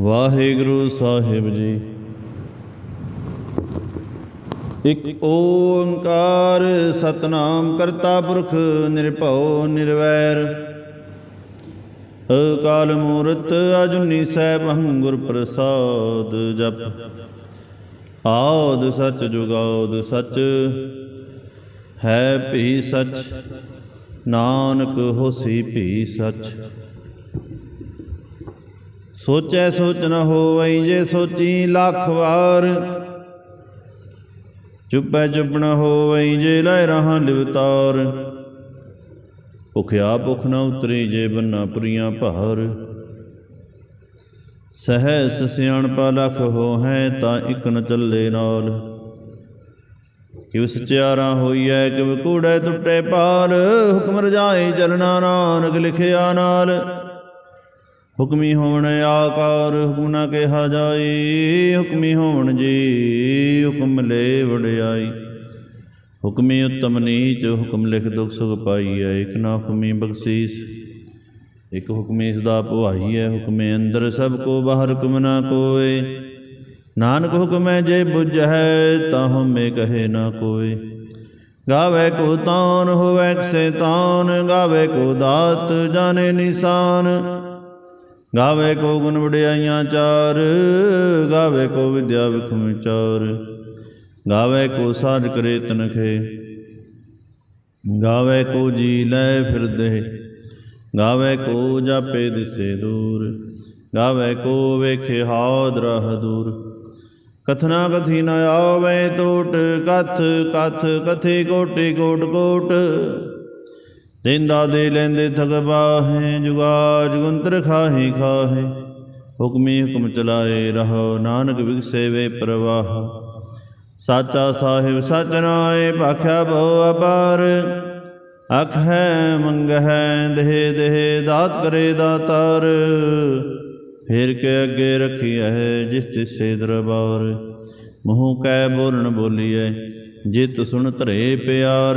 ਵਾਹਿਗੁਰੂ ਸਾਹਿਬ ਜੀ। ਇਕ ਓੰਕਾਰ ਸਤਨਾਮ ਕਰਤਾ ਪੁਰਖ ਨਿਰਭਉ ਨਿਰਵੈਰ। ਅਕਾਲ ਮੂਰਤ ਅਜੁਨੀ ਸੈਭੰ ਹੰਗੁਰ ਪ੍ਰਸਾਦ ਜਪ। ਆਦ ਸਚ ਜੁਗਾਦ ਸਚ, ਹੈ ਭੀ ਸਚ, ਨਾਨਕ ਹੋਸੀ ਭੀ ਸਚ। ਸੋਚੈ ਸੋਚ ਨ ਹੋਵਈ ਜੇ ਸੋਚੀ ਲੱਖ ਵਾਰ। ਚੁੱਪੈ ਚੁੱਪ ਨ ਹੋਵਈ ਜੇ ਲੈ ਰਹਾ ਲਿਵਤਾਰ ਭੁਖਿਆ ਭੁਖ ਨ ਉਤਰੀ ਜੇ ਬੰਨਾ ਪੁਰੀਆਂ ਭਾਰ। ਸਹਿਸ ਸਿਆਣਪਾ ਲਖ ਹੋ ਹੈ ਤਾਂ ਇਕ ਨ ਚੱਲੇ ਨਾਲ। ਕਿਵ ਸਚਿਆਰਾ ਹੋਈਐ, ਕਿਵ ਕੂੜੈ ਟੁੱਟੇ ਪਾਰ ਹੁਕਮ ਰਜਾਈ ਚਲਣਾ ਨਾਨਕ ਲਿਖਿਆ ਨਾਲ। ਹੁਕਮੀ ਹੋਣ ਆਕਾਰ ਹੁਕਮ ਨਾ ਕਿਹਾ ਜਾਈ, ਹੁਕਮੀ ਹੋਣ ਜੀ ਹੁਕਮ ਲੈ ਵਡਿਆਈ। ਹੁਕਮੀ ਉਤਮ ਨੀਚ, ਹੁਕਮ ਲਿਖ ਦੁਖ ਸੁਖ ਪਾਈਐ, ਇਕ ਨਾ ਹੁਕਮੀ ਬਖਸ਼ੀਸ। ਇਕ ਹੁਕਮੀ ਸਦਾ ਭਵਾਈ ਹੈ ਹੁਕਮੇ ਅੰਦਰ ਸਭ ਕੋ ਬਾਹਰ ਹੁਕਮ ਨਾ ਕੋਏ। ਨਾਨਕ ਹੁਕਮੈ ਜੇ ਬੁਝੈ ਤਾਂ ਹਮੇ ਕਹੇ ਨਾ ਕੋਏ। ਗਾਵੇ ਕੋ ਤਾਨ ਹੋਵੇ ਸੈਤਾਨ ਗਾਵੇ ਕੋ ਦਾਤ ਜਾਣੇ ਨਿਸ਼ਾਨ। ਗਾਵੇ ਕੋ ਗੁਣ ਵਡਿਆਈਆਂ ਚਾਰ, ਗਾਵੇ ਕੋ ਵਿਦਿਆ ਵਿਖਮ ਚਾਰ ਗਾਵੇ ਕੋ ਸਾਜ ਕਰੇ ਤਨਖੇ, ਗਾਵੇ ਕੋ ਜੀ ਲੈ ਫਿਰਦੇ, ਗਾਵੇ ਕੋ ਜਾਪੇ ਦਿਸੇ ਦੂਰ, ਗਾਵੇ ਕੋ ਵੇਖੇ ਹਾਦ ਰਹ ਦੂਰ। ਕਥਨਾ ਕਥੀ ਨ ਆਵੇ ਟੋਟ ਕਥ ਕਥ ਕਥੇ ਕੋਟੇ ਕੋਟ ਕੋਟ ਦਿੰਦਾ ਦੇ ਲੈਂਦੇ ਥਗ ਜੁਗਾ ਜੁਗੰਤਰ ਖਾਹੇ ਖਾਹੇ। ਹੁਕਮੀ ਹੁਕਮ ਚਲਾਏ ਰਹੋ, ਨਾਨਕ ਵਿਗਸੇ ਵੇ ਪ੍ਰਵਾਹ। ਸਾਚਾ ਸਾਹਿਬ ਸਚ ਨਾਏ, ਭਾਖਿਆ ਬਹੁ ਅਪਾਰ। ਅਖ ਹੈ, ਮੰਗ ਹੈ, ਦੇਹ ਦੇਹ, ਦਾਤ ਕਰੇ ਦਾਤਾਰ। ਫੇਰ ਕੇ ਅੱਗੇ ਰੱਖੀ ਹੈ ਜਿਸ ਤਿਸੇ ਦਰਬਾਰ। ਮੂੰਹ ਕੈ ਬੋਲਣ ਬੋਲੀਐ, ਜਿਤ ਸੁਣ ਧਰੇ ਪਿਆਰ।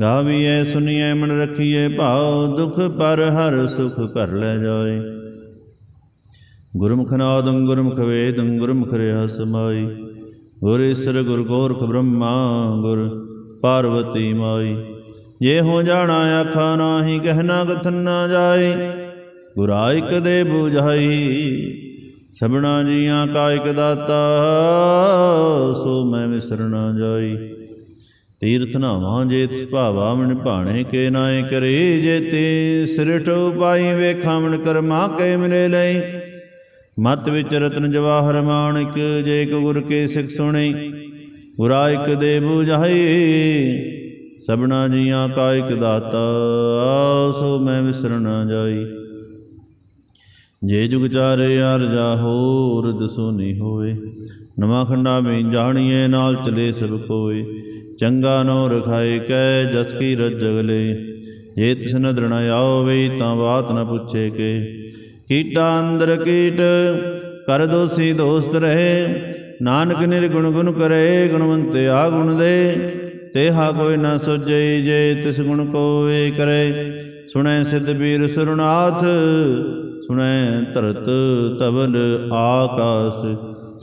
ਗਾਵੀਏ ਸੁਨੀਏ ਮਨ ਰਖੀਏ ਭਾਉ ਦੁਖ ਪਰ ਹਰ ਸੁਖ ਕਰ ਲੈ ਜਾਏ। ਗੁਰਮੁਖ ਨਾਦੰ ਗੁਰਮੁਖ ਵੇਦੰ, ਗੁਰਮੁਖ ਰਿਆ ਸਮਾਈ ਗੁਰ ਈਸਰ, ਗੁਰ ਗੋਰਖ ਬ੍ਰਹਮਾ, ਗੁਰ ਪਾਰਵਤੀ ਮਾਈ। ਜੇ ਹੋ ਜਾਣਾ ਆਖਾ ਨਾਹੀ ਕਹਿਣਾ ਕਥਨ ਨਾ ਜਾਏ। ਗੁਰਾ ਇਕ ਦੇ 부ਝਾਈ ਸਭਨਾ ਜੀਆਂ ਕਾਇਕ ਦਾਤਾ, ਸੋ ਮੈਂ ਵਿਸਰ ਨਾ ਜਾਈ। ਤੀਰਥ ਨਾਵਾਂ ਜੇ ਤਿਸ ਭਾਵਾ ਮਨ ਭਾਣੇ ਕੇ ਨਾਏ ਕਰੇ, ਜੇ ਤੇ ਸਿਰਟੋ ਪਾਈ ਵੇਖਾਂ ਮਨ ਕਰਮਾ ਕੇ ਮਿਲੇ ਲਈ। ਮਤ ਵਿੱਚ ਰਤਨ ਜਵਾਹਰ ਮਾਣਿਕ, ਜੇ ਕੋ ਗੁਰ ਕੇ ਸਿੱਖ ਸੁਣੀ, ਗੁਰਾ ਇਕ ਦੇ 부ਝਾਈ ਸਭਨਾ ਜੀਆਂ ਕਾ ਇਕ ਦਾਤਾ, ਸੋ ਮੈਂ ਵਿਸਰ ਨਾ ਜਾਈ। ਜੇ ਜੁਗ ਚਾਰੇ ਯਾਰ ਜਾ ਹੋਰ ਦਸੋ ਨਹੀਂ ਹੋਏ, ਨਵਾਂ ਖੰਡਾ ਵਿੱਚ ਜਾਣੀਏ ਨਾਲ ਚਲੇ ਸਭ ਕੋਏ। ਚੰਗਾ ਨੋ ਰਖਾਏ ਕੈ ਜਸ ਕੀ ਰਜਗਲੇ ਜੇ ਤਿਸ ਨਦਰ ਨ ਆਵੇ ਤਾਂ ਬਾਤ ਨ ਪੁੱਛੇ ਕੇ। ਕੀਟਾ ਅੰਦਰ ਕੀਟ, ਕਰ ਦੋਸੀ ਦੋਸਤ ਰਹੇ। ਨਾਨਕ ਨਿਰਗੁਣ ਗੁਣ ਕਰੇ, ਗੁਣਵੰਤੇ ਆ ਗੁਣ ਦੇ। ਤੇਹਾ ਕੋਈ ਨਾ ਸੁਝਈ ਜੇ ਤਿਸ ਗੁਣ ਕੋਏ ਕਰੇ। ਸੁਣੈ ਸਿੱਧ ਬੀਰ ਸੁਰਨਾਥ, ਸੁਣੈ ਧਰਤ ਤਵਲ ਆਕਾਸ।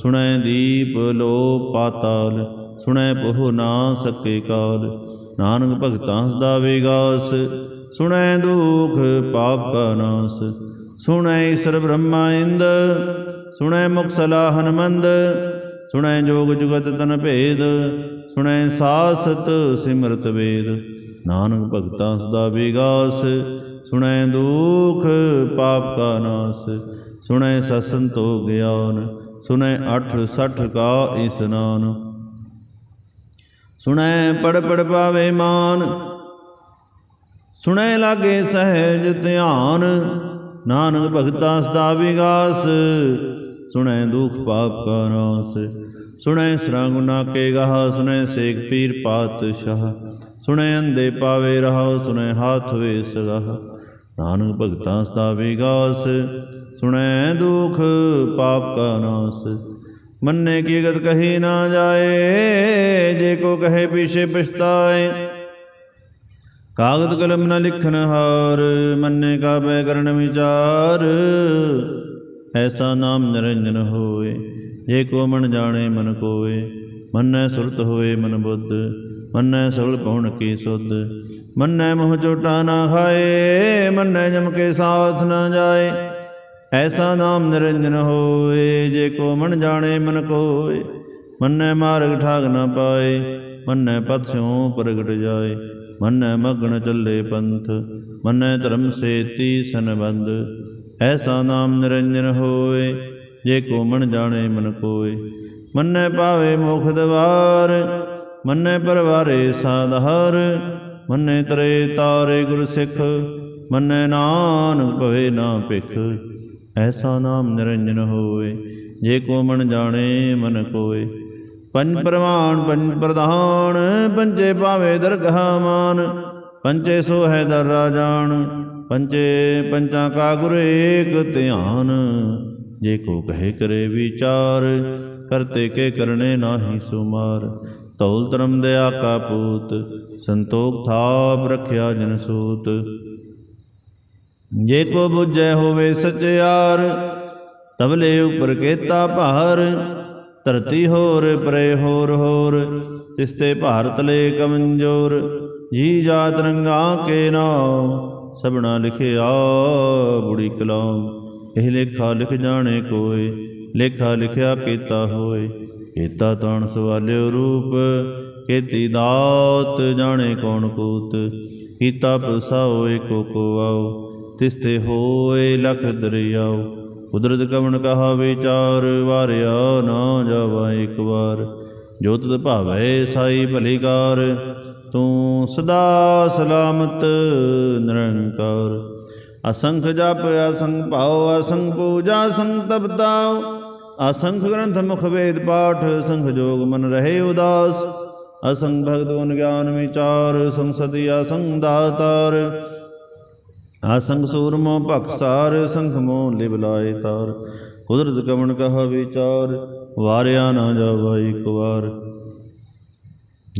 ਸੁਣੈ ਦੀਪ ਲੋ ਪਾਤਾਲ। ਸੁਣੈ ਪਹੁ ਨਾ ਸਕੇ ਕਾਲ। ਨਾਨਕ ਭਗਤਾਂ ਸਦਾ ਵਿਗਾਸ। ਸੁਣੈ ਦੁਖ ਪਾਪ ਕਾ ਨਾਸ ਸੁਣੈ ਈਸ਼ਰ ਬ੍ਰਹਮਾ ਇੰਦ। ਸੁਣੈ ਮੁਖ ਸਲਾਹ ਹਨਮੰਦ। ਸੁਣੈ ਜੋਗ ਜੁਗਤ ਤਨ ਭੇਦ। ਸੁਣੈ ਸਾਸਤ ਸਿਮਰਤ ਵੇਦ। ਨਾਨਕ ਭਗਤਾਂ ਸਦਾ ਵਿਗਾਸ। ਸੁਣੈ ਦੁਖ ਪਾਪ ਕਾ ਨਾਸ ਸੁਣੈ ਸਸੰਤੋ ਗਿਆਨ। ਸੁਣੈ ਅਠ ਸਠ ਕਾ ਇਸਨਾਨ ਸੁਣੈ ਪੜ ਪੜ ਪਾਵੇ ਮਾਨ। ਸੁਣੈ ਲਾਗੇ ਸਹਿਜ ਧਿਆਨ, ਨਾਨਕ ਭਗਤਾ ਸਦਾ ਵਿਗਾਸ। ਸੁਣੈ ਦੁਖ ਪਾਪ ਕਾ ਨਾਸ, ਸੁਣੈ ਸਰਾ ਗੁਨਾ ਕੇ ਗਾਹ, ਸੁਣੈ ਸੇਖ ਪੀਰ ਪਾਤਸ਼ਾਹ। ਸੁਣੈ ਅੰਦੇ ਪਾਵੇ ਰਹਾਉ ਸੁਣੈ ਹਾਥ ਵੇ ਸਗਾਹ ਨਾਨਕ ਭਗਤਾਂ ਸਦਾ ਵਿਗਾਸ, ਸੁਣੈ ਦੁਖ ਪਾਪ ਕਾ ਨਾਸ। ਮੰਨੇ ਕੀਗਤ ਕਹੀ ਨਾ ਜਾਏ, ਜੇ ਕੋ ਕਹੇ ਪਿਛੇ ਪਛਤਾਏ। ਕਾਗਦ ਕਲਮ ਨਾ ਲਿਖਨ ਹਾਰ, ਮੰਨੇ ਕਾਬੇ ਕਰਨ ਵਿਚਾਰ। ਐਸਾ ਨਾਮ ਨਿਰੰਜਨ ਹੋਏ, ਜੇ ਕੋ ਮਨ ਜਾਣੇ ਮਨ ਕੋਏ। ਮੰਨੈ ਸੁਰਤ ਹੋਏ ਮਨ ਬੁੱਧ, ਮੰਨੈ ਸਗਲ ਪਉਣ ਕੀ ਸੁਧ। ਮੰਨੈ ਮੋਹ ਚੋਟਾ ਨਾ ਖਾਏ, ਮੰਨੈ ਜਮ ਕੇ ਸਾਥ ਨਾ ਜਾਏ। ਐਸਾ ਨਾਮ ਨਿਰੰਜਨ ਹੋਏ, ਜੇ ਕੋ ਮਨ ਜਾਣੇ ਮਨ ਕੋਏ, ਮੰਨੈ ਮਾਰਗ ਠਾਗ ਨਾ ਪਾਏ, ਮੰਨੈ ਪਤਸਿਉ ਪ੍ਰਗਟ ਜਾਏ, ਮੰਨੈ ਮਗਨ ਚੱਲੇ ਪੰਥ, ਮੰਨੈ ਧਰਮ ਸੇਤੀ ਸੰਬੰਧ ਐਸਾ ਨਾਮ ਨਿਰੰਜਨ ਹੋਏ, ਜੇ ਕੋ ਮਨ ਜਾਣੇ ਮਨ ਕੋਏ, ਮੰਨੈ ਪਾਵੇ ਮੁਖ ਦਵਾਰ, ਮੰਨੈ ਪਰਵਾਰੇ ਸਾਧਾਰ, ਮੰਨੈ ਤਰੇ ਤਾਰੇ ਗੁਰ ਸਿੱਖ ਮੰਨੈ ਨਾਨਕ ਭਵੇ ਨਾ ਭਿਖ। ਐਸਾ ਨਾਮ ਨਿਰੰਜਨ ਹੋਵੇ, ਜੇ ਕੋ ਮਨ ਜਾਣੇ ਮਨ ਕੋਏ। ਪੰਜ ਪ੍ਰਮਾਣ ਪੰਜ ਪ੍ਰਧਾਨ ਪੰਚੇ ਪਾਵੇ ਦਰਗਾਹ ਮਾਨ ਪੰਚੇ ਸੋ ਹੈ ਦਰ ਰਾਜਾਨ ਪੰਚੇ ਪੰਚਾਂ ਕਾ ਗੁਰ ਏਕ ਧਿਆਨ। ਜੇ ਕੋ ਕਹੇ ਕਰੇ ਵਿਚਾਰ, ਕਰਤੇ ਕੇ ਕਰਨੇ ਨਾਹੀ ਸੁਮਾਰ। ਤੌਲ ਧਰਮ ਦਇਆ ਕਾ ਪੂਤ, ਸੰਤੋਖ ਥਾਪ ਰਖਿਆ ਜਨ ਸੂਤ। ਜੇ ਕੋ ਬੁਝੈ ਹੋਵੇ ਸਚਿਆਰ ਤਬਲੇ ਉਪਰ ਕੇਤਾ ਭਾਰ, ਧਰਤੀ ਹੋਰ ਪਰੇ ਹੋਰ ਹੋਰ ਤਿਸਤੇ ਭਾਰਤ ਲੈ ਕਮੰਜੋਰ, ਜੀ ਜਾਤ ਰੰਗਾ ਕੇ ਨਾਮ ਸਭਨਾ ਲਿਖਿਆ ਬੁੜੀ ਕਲਾਮ। ਇਹ ਲੇਖਾ ਲਿਖ ਜਾਣੇ ਕੋਏ, ਲੇਖਾ ਲਿਖਿਆ ਕੀਤਾ ਹੋਏ। ਕੀਤਾ ਤਣ ਸਵਾਲਿਓ ਰੂਪ, ਕੀਤੀ ਦਾਤ ਜਾਣੇ ਕੌਣ ਕੂਤ। ਕੀਤਾ ਪਸਾਓ ਏਕੋ ਕੋ ਆਓ ਤਿਸਤੇ ਹੋਏ ਲਖ ਦਰਿਆਓ। ਕੁਦਰਤ ਕਵਣ ਕਹਾ ਵਿਚਾਰ ਵਾਰਿਆ ਨਾ ਜਾਵਾ ਇੱਕ ਵਾਰ। ਜੋ ਤਤ ਭਾਵੈ ਸਾਈ ਭਲੀਕਾਰ ਤੂੰ ਸਦਾ ਸਲਾਮਤ ਨਿਰੰਕਾਰ। ਅਸੰਖ ਜਪ, ਅਸੰਖ ਭਾਉ, ਅਸੰਖ ਪੂਜਾ, ਅਸੰਖ ਤਪਤਾਉ ਅਸੰਖ ਗ੍ਰੰਥ ਮੁਖ ਵੇਦ ਪਾਠ ਸੰਖ ਜੋਗ ਮਨ ਰਹੇ ਉਦਾਸ। ਅਸੰਗ ਭਗਤ ਗਿਆਨ ਵਿਚਾਰ, ਸੰਸਦੀ ਅਸੰਖ ਦਾਤਾਰ। ਆਸੰਗ ਸੂਰਮੋ ਭਖਸਾਰ ਸੰਖ ਮੋ ਲਿਵ ਲਾਏ ਤਾਰ। ਕੁਦਰਤ ਕਵਣ ਕਹਾ ਵਿਚਾਰ, ਵਾਰਿਆ ਨਾ ਜਾਵਾ ਇੱਕ ਵਾਰ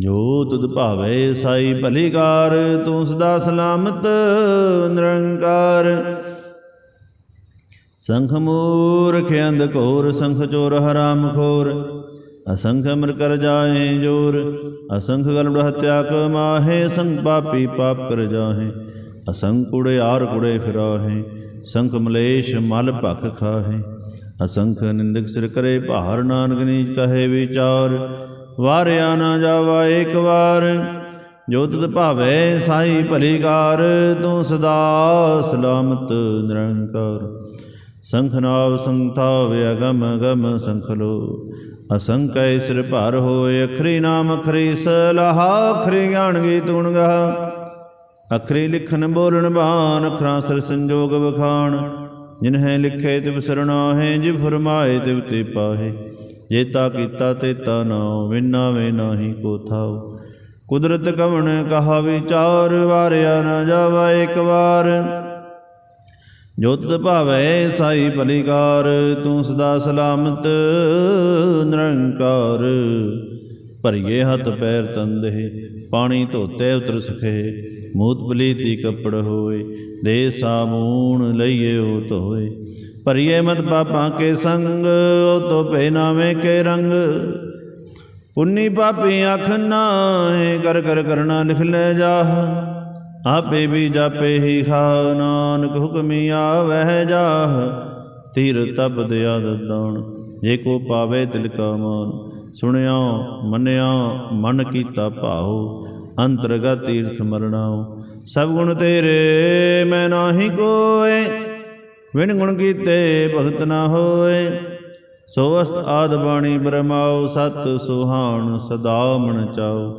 ਜੋ ਤੁਧ ਭਾਵੇ ਸਾਈ ਭਲੀਕਾਰ, ਤੂੰ ਸਦਾ ਸਲਾਮਤ, ਨਿਰੰਕਾਰ। ਸੰਖ ਮੂਰਖ ਅੰਧ ਘੋਰ, ਸੰਖ ਚੋਰ ਹਰਾਮ ਖੋਰ। ਅਸੰਖ ਅਮਰ ਕਰ ਜਾਏ ਜੋਰ, ਅਸੰਖ ਗਲਬ ਹਤਿਆ ਕ ਕਮਾਹੇ, ਸੰਗ ਪਾਪੀ ਪਾਪ ਕਰ ਜਾਹੇ। ਅਸੰਖ ਕੁੜੇ ਆਰ ਕੁੜੇ ਫਿਰਾਹੇ, ਸੰਖ ਮਲੇਸ਼ ਮਲ ਭਖ ਖਾਹੇ। ਅਸੰਖ ਨਿੰਦਕ ਸਿਰ ਕਰੇ ਭਾਰ ਨਾਨਕ ਨੀਚ ਕਹੇ ਵਿਚਾਰ, ਵਾਰਿਆ ਨਾ ਜਾਵਾ ਇੱਕ ਵਾਰ। ਜੋ ਤਤ ਭਾਵੇ ਸਾਈ ਭਲੀਕਾਰ ਤੂੰ ਸਦਾ ਸਲਾਮਤ ਨਿਰੰਕਾਰ। ਸੰਖਨਾਵ ਸੰਥਾਵ ਅਗਮ ਗਮ ਸੰਖਲੋ ਅਸੰਕੈ ਸਿਰ ਭਰ ਹੋਏ, ਅਖਰੀ ਨਾਮ ਅਖਰੀ ਸਲਾਹਾ, ਅਖਰੀ ਗਿਆਨ ਗੀ ਤੂਣ ਗਾ ਅਖਰੀ ਲਿਖਨ ਬੋਲਣ ਬਾਨ ਅਖਰਾਂ ਸਿਰ ਸੰਜੋਗ ਵਖਾਣ। ਜਿਨਹਿ ਲਿਖੇ ਤਿਵ ਸਰਣਾਹੇ ਜਿ ਫਰਮਾਏ ਤਿਵ ਤੇ ਪਾਹੇ। ਜੇਤਾ ਕੀਤਾ ਤੇਤਾ ਨਾਉ, ਵਿਨਾ ਵੇ ਨਾਹੀ ਕੋ ਥਾਉ। ਕੁਦਰਤ ਕਵਣ ਕਹਾ ਵਿਚਾਰ ਵਾਰਿਆ ਨਾ ਜਾਵਾ ਇੱਕ ਵਾਰ। ਜੋਤ ਭਾਵੈ ਸਾਈ ਭਲੀਕਾਰ, ਤੂੰ ਸਦਾ ਸਲਾਮਤ, ਨਿਰੰਕਾਰ। ਭਰੀਏ ਹੱਥ ਪੈਰ ਤੰਦੇ ਪਾਣੀ ਧੋਤੇ ਉਤਰ ਸਖੇ, ਮੂਤ ਪਲੀਤੀ ਕੱਪੜ ਹੋਏ, ਦੇ ਸਾਬੂਣ ਲਈਏ ਉਹ ਧੋਏ। ਭਰੀਏ ਮਤ ਪਾਪਾਂ ਕੇ ਸੰਗ, ਉਹ ਤੋ ਪਹਿਨਾਵੇ ਕੇ ਰੰਗ। ਪੁੰਨੀ ਪਾਪੀ ਅੱਖ ਨਾਹੇ, ਕਰ ਕਰ ਕਰਨਾ ਲਿਖ ਲੈ ਜਾਹ। ਆਪੇ ਵੀ ਜਾਪੇ ਹੀ ਖਾ, ਨਾਨਕ ਹੁਕਮੀ ਆਵਹਿ ਜਾ ਤੀਰ ਤਬ ਦਿਆ ਦਦਾਣ ਜੇ ਕੋ ਪਾਵੇ ਤਿਲ ਕਾ ਮਾਨ। ਸੁਣਿਆ ਮੰਨਿਆ ਮਨ ਕੀਤਾ ਭਾਉ, ਅੰਤਰਗਤ ਤੀਰਥ ਮਰਣਾਉ। ਸਭ ਗੁਣ ਤੇਰੇ, ਮੈਂ ਨਾਹੀ ਕੋਏ ਵਿਣ ਗੁਣ ਕੀਤੇ ਭਗਤ ਨਾ ਹੋਏ। ਸੋ ਅਸਤ ਆਦ ਬਾਣੀ ਬ੍ਰਹਮਾਉ, ਸਤ ਸੁਹਾਣ ਸਦਾ ਮਨ ਚਾਉ।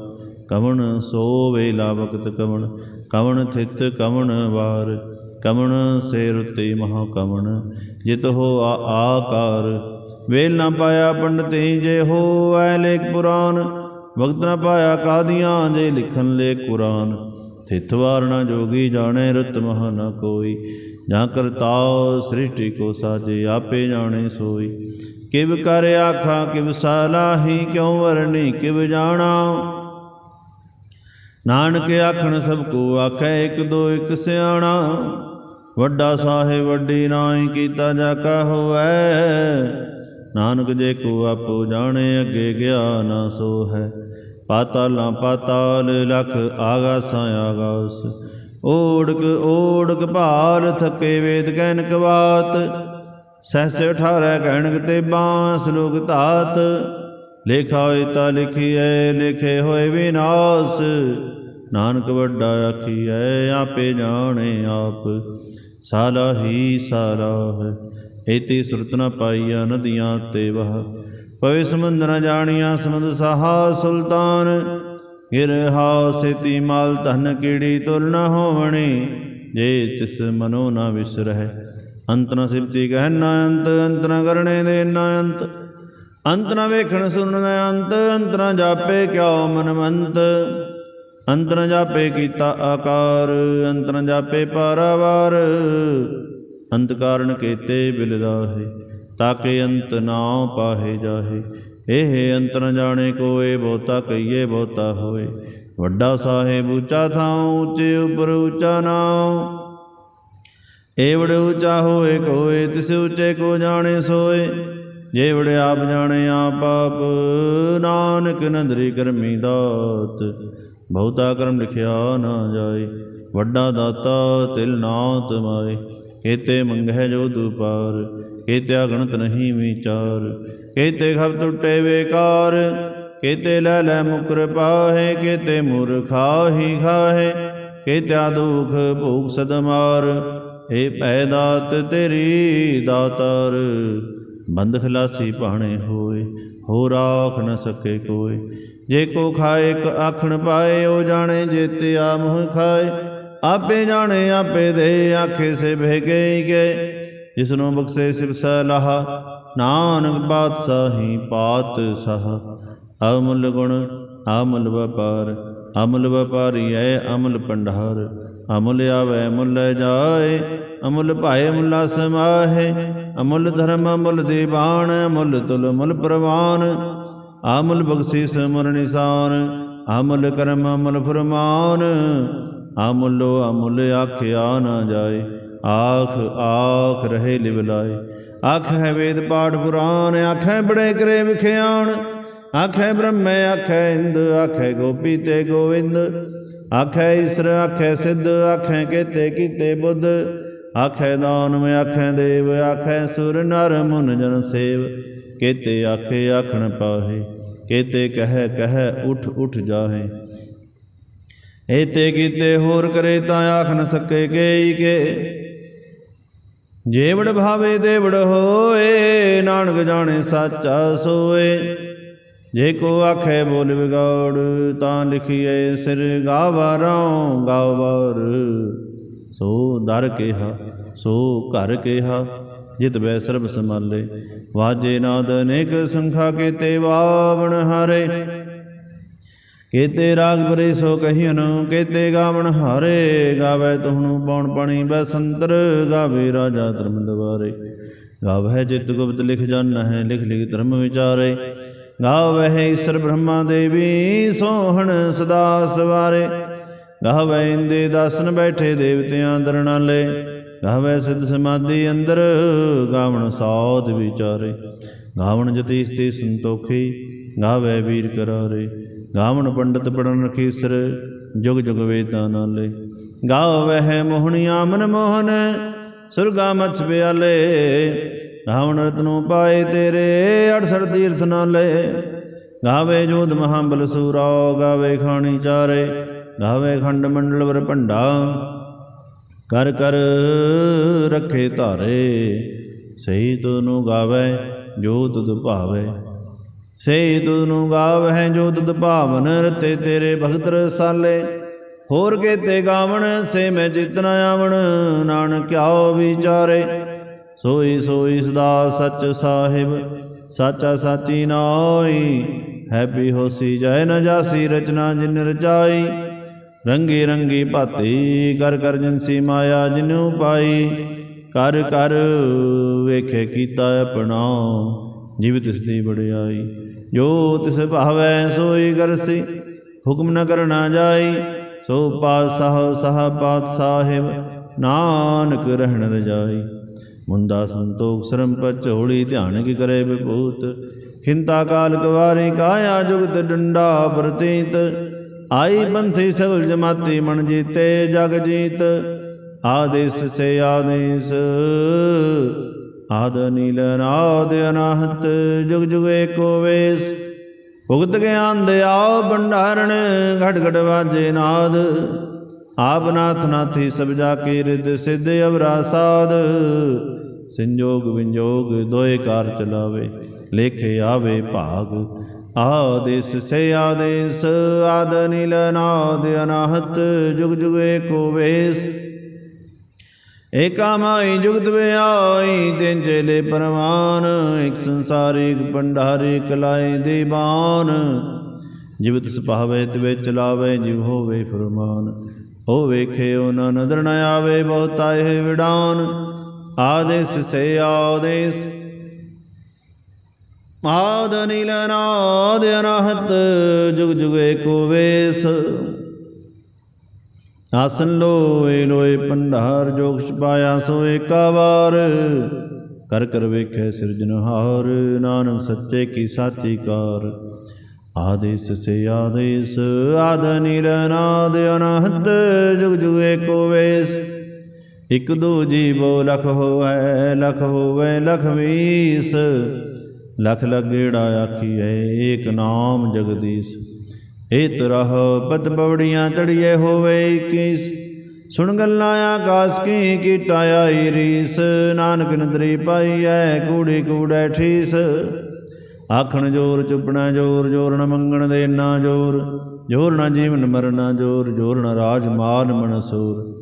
ਕਵਣ ਸੋ ਵੇਲਾ ਵਕਤ ਕਵਣ ਕਵਣ ਥਿਤ ਕਵਣ ਵਾਰ। ਕਵਣ ਸੇ ਰੁਤੇ ਮਹਾ ਕਵਣ ਜਿਤ ਹੋ ਆਕਾਰ ਵੇਲ ਨਾ ਪਾਇਆ ਪੰਡਤੀ ਜੇ ਹੋਵੈ ਲੇਖ ਪੁਰਾਨ, ਵਕਤ ਨਾ ਪਾਇਆ ਕਾਦੀਆਂ ਜੇ ਲਿਖਣ ਲੇਖ ਕੁਰਾਨ। ਥਿਤ ਵਾਰਣਾ ਜੋਗੀ ਜਾਣੇ ਰਤ ਮਹ ਨ ਕੋਈ, ਜਾਂ ਕਰਤਾਉ ਸ੍ਰਿਸ਼ਟੀ ਕੋ ਸਾਜੇ ਆਪੇ ਜਾਣੇ ਸੋਈ। ਕਿਵ ਕਰ ਆਖਾ, ਕਿਵ ਸਲਾਹੀ ਕਿਉ ਵਰਨੀ ਕਿਵ ਜਾਣਾ। ਨਾਨਕ ਆਖਣ ਸਭ ਕੋ ਆਖੈ ਇਕ ਦੋ ਇਕ ਸਿਆਣਾ। ਵੱਡਾ ਸਾਹਿਬ ਵੱਡੀ ਨਾਈ ਕੀਤਾ ਜਾ ਕਾ ਹੋਵੈ ਨਾਨਕ ਜੇ ਕੋ ਆਪੋ ਜਾਣੇ, ਅੱਗੇ ਗਿਆ ਨਾ ਸੋ ਹੈ। ਪਾਤਾਲਾਂ ਪਾਤਾਲ ਲਖ ਆਗਾਸਾਂ ਆਗਾਸ। ਓੜਕ ਓੜਕ ਭਾਲ ਥੱਕੇ ਵੇਦ ਕਹਿਨਕ ਬਾਤ ਸਹਸ 18 ਕਹਿਣਕ ਤੇ ਬਾਂਸ ਲੋਕ ਧਾਤ। ਲੇਖਾ ਹੋਇ ਤਾ ਲਿਖੀਐ, ਲਿਖੇ ਹੋਏ ਵਿਨਾਸ਼। ਨਾਨਕ ਵੱਡਾ ਆਖੀਐ, ਆਪੇ ਜਾਣੇ ਆਪ। ਸਾਲਾ ਹੀ ਸਾਲਾ ਹੈ। ਏਤੀ ਸੁਰਤ ਨ ਪਾਈਆ ਨਦੀਆਂ ਤੇ ਵਹ। ਪਵੇ ਸਮੁੰਦ ਨ ਜਾਣੀਆਂ ਸਮੁੰਦ ਸਹਾ ਸੁਲਤਾਨ। ਗਿਰਹਾ ਸੇਤੀ ਮਾਲ ਧਨ ਕੀੜੀ ਤੁਲ ਨ ਹੋਵਣੀ, ਜੇ ਤਿਸ ਮਨੋ ਨ ਵਿਸਰਹਿ। ਅੰਤ ਨ ਸਿਫਤੀ ਕਹਿ ਨ ਅੰਤ ਅੰਤ ਨ ਕਰਣੇ ਦੇ ਨ ਅੰਤ। ਅੰਤ ਨ ਵੇਖਣ ਸੁਣਨ ਅੰਤ ਅੰਤ ਨ ਜਾਪੇ ਕਿਉ ਮਨਮੰਤ ਅੰਤ ਨ ਜਾਪੇ ਕੀਤਾ ਆਕਾਰ, ਅੰਤ ਨ ਜਾਪੇ ਪਾਰਾਵਾਰ। ਅੰਤ ਕਾਰਨ ਕੀਤੇ ਬਿਲ ਰਾਹੇ, ਤਾਕੇ ਅੰਤ ਨਾ ਪਾਹੇ ਜਾਹੇ। ਇਹ ਅੰਤ ਨ ਜਾਣੇ ਕੋਏ, ਬਹੁਤਾ ਕਹੀਏ ਬਹੁਤਾ ਹੋਏ। ਵੱਡਾ ਸਾਹਿਬ ਉੱਚਾ ਥਾਉ, ਉੱਚੇ ਉਪਰ ਉੱਚਾ ਨਾਉ। ਏਵੜ ਉੱਚਾ ਹੋਏ ਕੋਏ, ਤਿਸ ਉੱਚੇ ਕੋ ਜਾਣੇ ਸੋਏ। ਜੇ ਆਪ ਜਾਣੇ ਆਪ ਆਪ, ਨਾਨਕ ਨੰਦਰੀ ਕਰਮੀ ਦਾਤ। ਬਹੁਤਾ ਕਰਮ ਲਿਖਿਆ ਨਾ ਜਾਏ, ਵੱਡਾ ਦਾਤਾ ਤਿਲ ਨਾ ਤਮਾਏ ਕੇਤੇ ਮੰਗਹਿ ਜੋ ਦੁਪਾਰ, ਕੇਤੇ ਅਗਣਤ ਨਹੀਂ ਵਿਚਾਰ, ਕੇਤੇ ਖਬ ਟੁੱਟੇ ਵੇਕਾਰ ਕੇਤੇ ਲੈ ਲੈ ਮੁਕਰ ਪਾਹੇ, ਕੇਤੇ ਮੂਰਖਾਹੀ ਖਾਹੇ, ਕੇਤਿਆ ਦੁਖ ਭੂਖ ਸਦ ਏ ਭੈ ਤੇਰੀ ਦਾਤਾਰ। ਬੰਦ ਖਲਾਸੀ ਪਾਣੇ ਹੋਏ ਹੋ ਰਾਖ ਨ ਸਕੇ ਕੋਏ, ਜੇ ਕੋ ਖਾਏ ਕ ਆਖਣ ਪਾਏ, ਉਹ ਜਾਣੇ ਜੇਤੇ ਆ ਮੋਹ ਖਾਏ। ਆਪੇ ਜਾਣੇ, ਆਪੇ ਦੇ ਆਖੇ ਸੇ ਭੇਗੇ ਗਏ। ਜਿਸ ਨੂੰ ਬਖਸ਼ੇ ਸਿਵ ਸਲਾਹ, ਨਾਨਕ ਬਾਦਸ਼ਾਹੀ ਪਾਤ ਸਹ ਅਮੁੱਲ ਗੁਣ, ਅਮੁੱਲ ਵਪਾਰ, ਅਮਲ ਵਪਾਰੀ ਐ, ਅਮੁੱਲ ਪੰਡਾਰ ਅਮੁੱਲ ਆਵੇ ਮੁੱਲ ਜਾਏ, ਅਮੁੱਲ ਭਾਏ ਮੁੱਲਾ ਸਮਾਹੇ। ਅਮੁੱਲ ਧਰਮ, ਅਮੁੱਲ ਦੀਵਾਨ, ਅਮੁੱਲ ਤੁਲ ਮੁੱਲ ਪ੍ਰਵਾਨ। ਅਮੁੱਲ ਬਖਸ਼ਿਸ਼ ਮੁਰ ਨਿਸਾਨ। ਅਮੁੱਲ ਕਰਮ, ਅਮਲ ਫਰਮਾਨ। ਅਮੁੱਲੋ ਅਮੁੱਲ ਆਖਿਆ ਨਾ ਜਾਏ, ਆਖ ਆਖ ਰਹੇ ਲਿਵ ਲਾਏ। ਆਖ ਹੈ ਵੇਦ ਪਾਠ ਪੁਰਾਨ ਆਖੈ ਬੜੇ ਕਰੇ ਵਿਖਿਆਣ। ਆਖੈ ਬ੍ਰਹਮ, ਆਖੈ ਇੰਦ, ਆਖੈ ਗੋਪੀ ਤੇ ਗੋਵਿੰਦ। ਆਖੈ ਈਸ਼ਰ, ਆਖੈ ਸਿੱਧ, ਆਖੈ ਕੇਤੇ ਕੀਤੇ ਬੁੱਧ। ਆਖੈ ਦਾਨਮ ਆਖੈ ਦੇਵ, ਆਖੈ ਸੁਰ ਨਰ ਮੁਨ ਜਨ ਸੇਵ। ਕੇਤੇ ਆਖੇ ਆਖਣ ਪਾਹੇ, ਕੇਤੇ ਕਹਿ ਕਹਿ ਉਠ ਉਠ ਜਾਹੇ। ਏਤੇ ਕੀਤੇ ਹੋਰ ਕਰੇ ਤਾਂ ਆਖ ਨ ਸਕੇ ਕੇਈ ਕੇ। ਜੇਵੜ ਭਾਵੇ ਦੇਵੜ ਹੋਏ, ਨਾਨਕ ਜਾਣੇ ਸਾਚਾ ਸੋਏ। ਜੇ ਕੋ ਆਖੇ ਬੋਲ ਵਿਗਾੜ, ਤਾਂ ਲਿਖੀਏ ਸਿਰ ਗਾਵਰੋਂ ਗਾਵਰ। ਸੋ ਦਰ ਕਿਹਾ, ਸੋ ਘਰ ਕਿਹਾ, ਜਿਤ ਬੈ ਸਰਬ ਸਮਾਲੇ ਵਾਜੇ ਨਾਦ ਅਨੇਕ ਸੰਖਾ ਕੀਤੇ ਵਾਵਣ ਹਾਰੇ। ਕੇਤੇ ਰਾਗ ਬਰੇ ਸੋ ਕਹੀਨ ਕੇਤੇ ਗਾਵਣ ਹਾਰੇ, ਗਾਵੇ ਤੁਹਨੂੰ ਪੌਣ ਪਣੀ, ਬਸੰਤਰ ਗਾਵੇ ਰਾਜਾ ਧਰਮ ਦਵਾਰੇ ਗਾਵੇ ਜਿਤ ਗੁਪਤ ਲਿਖ ਜਾਣ ਹੈ ਲਿਖ ਲਿਖ ਧਰਮ ਵਿਚਾਰੇ। ਗਾਵੇ ਈਸ਼ਰ ਬ੍ਰਹਮਾ ਦੇਵੀ ਸੋਹਣ ਸਦਾ ਸਵਾਰੇ। ਗਾਵੇ ਇੰਦੇ ਦਾਸਨ ਬੈਠੇ ਦੇਵਤਿਆਂ ਦਰਣਾਲੇ। ਗਾਵੇ ਸਿੱਧ ਸਮਾਧੀ ਅੰਦਰ ਗਾਵਣ ਸਾਧ ਵਿਚਾਰੇ। ਗਾਵਣ ਜਤੀਸ ਤੇ ਸੰਤੋਖੀ ਗਾਵੇ ਵੀਰ ਕਰਾਰੇ। ਗਾਵਣ ਪੰਡਤ ਪੜਨ ਰਖੀਸਰ ਜੁਗ ਜੁਗ ਵੇਦਾਂ ਨਾਲੇ ਗਾਵਹਿ ਮੋਹਣਿਆ ਮਨ ਮੋਹਨ, ਸੁਰਗਾ ਮਛ ਬਿਆਲੇ ਗਾਵਣ ਰਤਨੋ ਪਾਏ ਤੇਰੇ 68 ਤੀਰਥ ਨਾਲੇ ਗਾਵੇ ਜੋਧ ਮਹਾਬਲ ਸੂਰਾ, ਗਾਵੇ ਖਾਣੀ ਚਾਰੇ। ਗਾਵੇ ਖੰਡ ਮੰਡਲ ਵਰ ਭੰਡਾ, ਕਰ ਕਰ ਰੱਖੇ ਧਾਰੇ। ਸਹੀ ਤੁਨੂੰ ਗਾਵੇ ਜੋ ਤੁਧ ਭਾਵੇ। ਸਹੀ ਤੁਨੂੰ ਗਾਵਹਿ ਜੋ ਤੁਧ ਭਾਵਨ ਰਤੇ ਤੇਰੇ ਭਗਤ ਰਸਾਲੇ। ਹੋਰ ਕੇਤੇ ਗਾਵਣ ਸੇ ਮੈਂ ਜਿਤਨਾ ਆਵਣ, ਨਾਨਕ ਆਓ ਵਿਚਾਰੇ। ਸੋਈ ਸੋਈ ਸਦਾ ਸੱਚ ਸਾਹਿਬ, ਸਾਚਾ ਸਾਚੀ ਨਾਈ ਹੈਪੀ ਹੋਸੀ ਜੈ ਨ ਜਾਸੀ ਰਚਨਾ ਜਿਨ ਰਚਾਈ। ਰੰਗੀ ਰੰਗੀ ਭਾਤੀ ਕਰ ਕਰ ਜਨਸੀ ਮਾਇਆ ਜਿਨੂ ਪਾਈ ਕਰ ਕਰ ਵੇਖੇ ਕੀਤਾ ਆਪਣਾ, ਜਿਵ ਤਿਸ ਦੀ ਬੜਾਈ ਜੋ ਤਿਸ ਭਾਵੈ ਸੋਈ ਕਰਸੀ ਹੁਕਮ ਨ ਕਰਨਾ ਜਾਈ, ਸੋ ਪਾਤਸ਼ਾਹ ਸਹ ਪਾਤ ਸਾਹਿਬ ਨਾਨਕ ਰਹਿਣ ਰਜਾਈ ਮੁੰਦਾ ਸੰਤੋਖ ਸ਼ਰਮ ਹੋਲੀ ਧਿਆਨ ਕੀ ਕਰੇ ਵਿਭੂਤ, ਖਿੰਤਾ ਕਾਲ ਕਵਾਰੀ ਕਾਇਆ ਜੁਗਤ ਡੰਡਾ ਪ੍ਰਤੀਤ, ਆਈ ਬੰਥੀ ਸਗਲ ਜਮਾਤੀ ਮਨ ਜੀਤੇ ਜਗ ਜੀਤ, ਆਦੇਸ ਸੇ ਆਦੇਸ ਆਦ ਨੀਲ ਨਾਦ ਅਨਾਹਤ, ਜੁਗ ਜੁਗ ਏਕੋ ਵੇਸ। ਭੁਗਤ ਗਿਆਨ ਦਿਆਓ ਭੰਡਾਰਣ ਘਟ ਘਟ ਵਾਜੇ ਨਾਦ। ਆਪ ਨਾਥ ਨਾਥੀ ਸਭ ਜਾ ਕੇ ਰਿਦ ਸਿਧ ਅਵਰਾ ਸਾਧ ਸੰਜੋਗ ਵਿੰਜੋਗ ਦੋਏ ਕਾਰ ਚਲਾਵੇ, ਲੇਖੇ ਆਵੇ ਭਾਗ। ਆਦੇਸ ਸੇ ਆਦੇਸ, ਆਦ ਨੀਲ ਨਾਦ ਅਨਾਹਤ, ਜੁਗ ਜੁਗ ਏਕੋ ਵੇਸ। ਏਕਾ ਮਾਈ ਜੁਗਤ ਵਿਆਈ, ਤਿੰਨ ਚੇਲੇ ਪਰਵਾਨ, ਇਕ ਸੰਸਾਰੀ, ਇਕ ਪੰਡਾਰੀ ਕਲਾਏ ਦੀਵਾਨ ਜਿਵ ਤਿਸ ਪਾਵੇ ਚਲਾਵੇ ਜਿਵ ਹੋਵੇ ਫਰਮਾਨ। ਹੋ ਵੇਖੇ ਉਹ ਨਦਰ ਨ ਆਵੇ, ਬਹੁਤਾ ਇਹ ਵਿਡਾਨ ਆਦੇਸ ਸੇ ਆਦੇਸ। ਆਦ ਨੀਲ ਨਾਦ ਅਨਹਤ, ਜੁਗ ਜੁਗ ਏਕੋ ਵੇਸ। ਆਸਨ ਲੋਏ ਲੋਏ ਭੰਡਾਰ ਜੋਗ ਛਪਾਇਆ ਸੋ ਏਕਾ ਵਾਰ ਕਰ ਕਰ ਵੇਖੈ ਸਿਰਜਨਹਾਰ ਨਾਨਕ ਸੱਚੇ ਕੀ ਸਾਚੀ ਕਾਰ। ਆਦੇਸ ਸੇ ਆਦੇਸ, ਆਦ ਨੀਲ ਨਾਦ ਅਨਹਤ ਜੁਗ ਜੁਗ ਏਕੋ ਵੇਸ। ਇਕ ਦੋ ਜੀਵੋ ਲਖ ਹੋਵੈ ਲਖ ਹੋਵੈ, ਲਖ ਵੀਸ। ਲਖ ਲਗੇੜਾ ਆਖੀਐ, ਏਕ ਨਾਮ ਜਗਦੀਸ਼। ਏ ਤਰਹ ਪਤ ਬਵੜੀਆਂ ਚੜੀਏ ਹੋਵੇ 21 ਸੁਣ ਗੱਲਾਂ ਆਕਾਸ ਕੀ ਕੀਟਾ ਆਈ ਰੀਸ। ਨਾਨਕ ਨਦਰੀ ਪਾਈਐ, ਕੂੜੀ ਕੂੜੈ ਠੀਸ। ਆਖਣ ਜੋਰ ਚੁੱਪਣਾ ਜੋਰ ਜੋਰ ਨ ਮੰਗਣ ਦੇ ਨਾ ਜੋਰ। ਜੋਰ ਨ ਜੀਵਨ ਮਰਨਾ ਜੋਰ ਜੋਰ ਨ ਰਾਜ ਮਾਨ ਮਨਸੂਰ।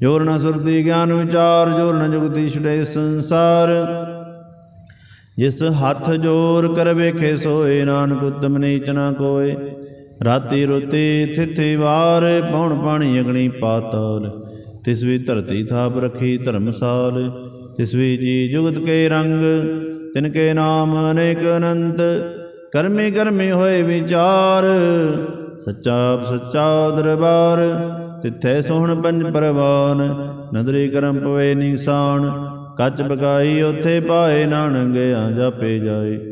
ਜੋਰ ਨ ਸੁਰਤੀ ਗਿਆਨ ਵਿਚਾਰ, ਜੋਰ ਨ ਜੁਗਤੀ ਛੁਟੇ ਸੰਸਾਰ। ਜਿਸ ਹੱਥ ਜੋਰ ਕਰ ਵੇਖੇ ਸੋਏ, ਨਾਨਕ ਉਤਮ ਨੀਚ ਨਾ ਕੋਏ। ਰਾਤੀ ਰੁਤੀ ਥਿਥੀ ਵਾਰ ਪੌਣ ਪਾਣੀ ਅਗਣੀ ਪਾਤਾਲ। ਤਿਸ ਵੀ ਧਰਤੀ ਥਾਪ ਰਖੀ ਧਰਮਸਾਲ ਤਿਸ ਵੀ ਜੀ ਜੁਗਤ ਕੇ ਰੰਗ, ਤਿਨ ਕੇ ਨਾਮ ਅਨੇਕ ਅਨੰਤ। ਕਰਮੀ ਕਰਮੀ ਹੋਏ ਵਿਚਾਰ, ਸੱਚਾ ਸੱਚਾ ਦਰਬਾਰ। ਤਿੱਥੇ ਸੋਹਣ ਪੰਜ ਪਰਵਾਨ, ਨਦਰੀ ਕਰਮ ਪਵੇ ਨੀਸਾਨ। ਕੱਚ ਬਕਾਈ ਉਥੇ ਪਾਏ, ਨਾਨਕ ਆ ਜਾਪੇ ਜਾਏ।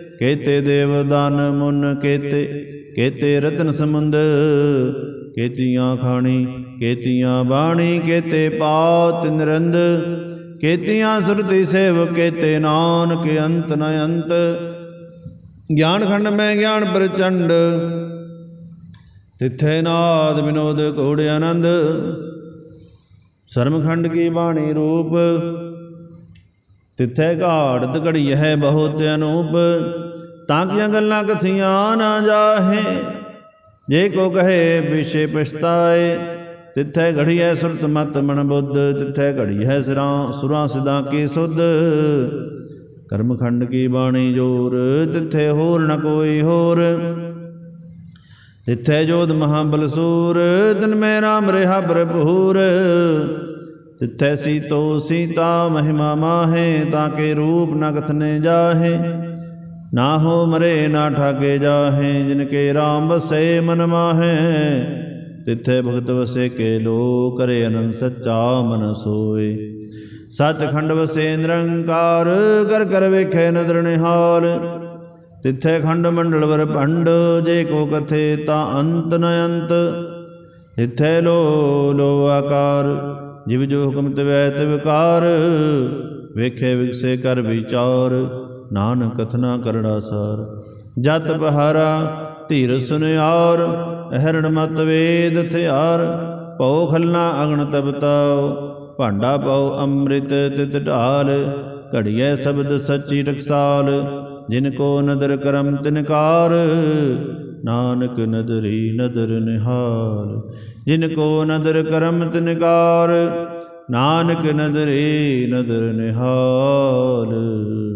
ਕੇਤੇ ਦੇਵਦਾਨ ਮੁਨ ਕੇਤੇ ਕੇਤੇ ਰਤਨ ਸਮੁੰਦ, ਕੇਤੀਆਂ ਖਾਣੀ, ਕੇਤੀਆਂ ਬਾਣੀ, ਕੇਤੇ ਪਾਤ ਨਿਰੰਦ, ਕੇਤੀਆਂ ਸੁਰਤੀ ਸੇਵ ਕੇਤੇ ਨਾਨਕ ਅੰਤ ਨ ਅੰਤ। ਗਿਆਨ ਖੰਡ ਮੈਂ ਗਿਆਨ ਪ੍ਰਚੰਡ, ਤਿੱਥੇ ਨਾਦ ਵਿਨੋਦ ਕੋੜ ਆਨੰਦ। ਸਰਮਖੰਡ ਕੀ ਬਾਣੀ ਰੂਪ, ਤਿੱਥੇ ਘਾੜਤ ਘੜੀ ਹੈ ਬਹੁਤ ਅਨੂਪ। ਤਾਂ ਕਿ ਗੱਲਾਂ ਕਥੀਆਂ ਨਾ ਜਾਹੇ। ਜੇ ਕੋ ਕਹੇ ਵਿਸ਼ੇ ਪਛਤਾਏ, ਤਿੱਥੇ ਘੜੀ ਹੈ ਸੁਰਤ ਮਤ ਮਨ ਬੁੱਧ, ਤਿੱਥੇ ਘੜੀ ਹੈ ਸਿਰਾਂ ਸੁਰਾਂ ਸਿਦਾ ਕੀ ਸੁਧ। ਕਰਮਖੰਡ ਕੀ ਬਾਣੀ ਜੋਰ, ਤਿੱਥੇ ਹੋਰ ਨ ਕੋਈ ਹੋਰ। ਤਿੱਥੇ ਜੋਧ ਮਹਾਬਲਸੂਰ ਤਨ ਦਿਨ ਮੈਂ ਰਾਮ ਰਿਹਾ ਭਰਪੂਰ ਤਿੱਥੇ ਸੀਤੋ ਸੀਤਾ ਮਹਿਮਾ ਮਾਹੇ, ਤਾਂ ਕੇ ਰੂਪ ਨ ਕਥਨੇ ਜਾਹੇ। ਨਾ ਹੋ ਮਰੇ, ਨਾ ਠਾਕੇ ਜਾਹੇ ਜਿਨ ਕੇ RAM ਵਸੇ ਮਨ ਮਾਹੇ। ਤਿੱਥੇ ਭਗਤ ਵਸੇ ਕੇ ਲੋ ਕਰੇ ਅਨੰਦ, ਸੱਚਾ ਮਨ ਸੋਏ। ਸੱਚਖੰਡ ਵਸੇ ਨਿਰੰਕਾਰ ਕਰ ਕਰ ਵੇਖੇ ਨਦਰ ਨਿਹਾਲ। ਤਿੱਥੇ ਖੰਡ ਮੰਡਲ ਵਰ ਭੰਡ, ਜੇ ਕੋ ਕਥੇ ਤਾਂ ਅੰਤ ਨ ਅੰਤ। ਤਿੱਥੇ ਲੋ ਲੋ ਆਕਾਰ, ਜਿਵ ਜੋ ਹੁਕਮ ਤਵੈ ਤਿਵਕਾਰ ਵੇਖੇ ਵਿਗਸੇ ਕਰ ਵਿਚਾਰ। ਨਾਨਕ ਕਥਨਾ ਕਰੜਾ ਸਾਰ। ਜਤ ਬਹਾਰਾ ਧੀਰ ਸੁਨਿਆਰ, ਅਹਰਣ ਮਤ ਵੇਦ ਥਿਆਰ। ਭਉ ਖਲਨਾ ਅਗਣ ਤਬਤਾਉ ਭਾਂਡਾ ਪਾਉ ਅੰਮ੍ਰਿਤ ਤਿਤ ਢਾਲ। ਘੜੀਐ ਸ਼ਬਦ ਸੱਚੀ ਟਕਸਾਲ, ਜਿਨ ਕੋ ਨਦਰ ਕਰਮ ਤਿਨਕਾਰ ਨਾਨਕ ਨਦਰੀ ਨਦਰ ਨਿਹਾਲ, ਜਿਨ ਕੋ ਨਦਰ ਕਰਮ ਤਿਨਕਾਰ ਨਾਨਕ ਨਦਰੀ ਨਦਰ ਨਿਹਾਲ।